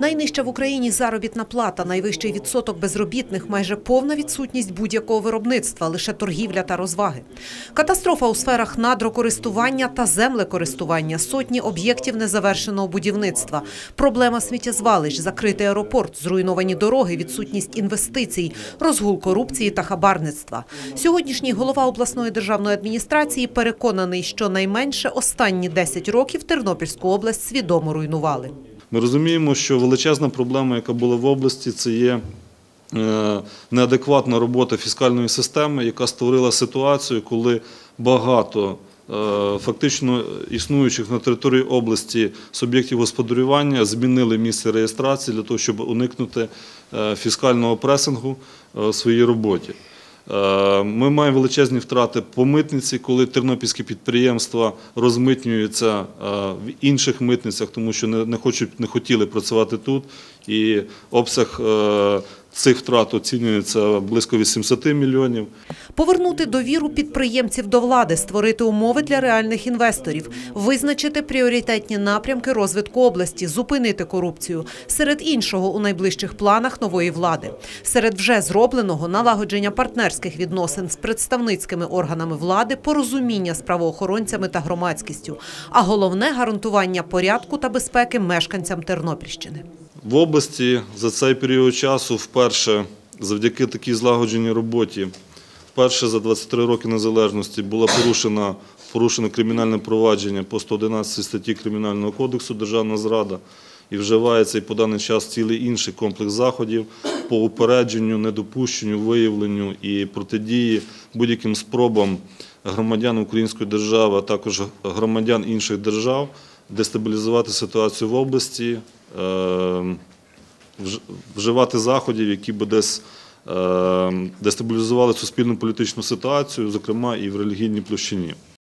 Найнижча в Україні заробітна плата, найвищий відсоток безробітних, майже повна відсутність будь-якого виробництва, лише торгівля та розваги. Катастрофа у сферах надрокористування та землекористування, сотні об'єктів незавершеного будівництва, проблема сміттєзвалищ, закритий аеропорт, зруйновані дороги, відсутність інвестицій, розгул корупції та хабарництва. Сьогоднішній голова обласної державної адміністрації переконаний, що найменше останні 10 років Тернопільську область свідомо руйнували. Ми розуміємо, що величезна проблема, яка була в області, це є е, неадекватна робота фіскальної системи, яка створила ситуацію, коли багато е, фактично існуючих на території області суб'єктів господарювання змінили місце реєстрації для того, щоб уникнути е, фіскального пресингу в своїй роботі. Е, Ми маємо величезні втрати по митниці, коли тернопільські підприємства розмитнюються е, в інших митницях, тому що не, хочуть, не хотіли працювати тут. І обсяг е, цих втрат оцінюється близько 80 мільйонів. Повернути довіру підприємців до влади, створити умови для реальних інвесторів, визначити пріоритетні напрямки розвитку області, зупинити корупцію. Серед іншого у найближчих планах нової влади. Серед вже зробленого налагодження партнерських відносин з представницькими органами влади, порозуміння з правоохоронцями та громадськістю. А головне гарантування порядку та безпеки мешканцям Тернопільщини. В області за цей період часу вперше, завдяки такій злагодженій роботі, вперше за 23 роки незалежності було порушено, порушено кримінальне провадження по 111 статті Кримінального кодексу Державна зрада. І вживається і по даний час цілий інший комплекс заходів по упередженню, недопущенню, виявленню і протидії будь-яким спробам громадян Української держави, а також громадян інших держав дестабілізувати ситуацію в області, вживати заходів, які би десь е, дестабілізували суспільну політичну ситуацію, зокрема і в релігійній площині.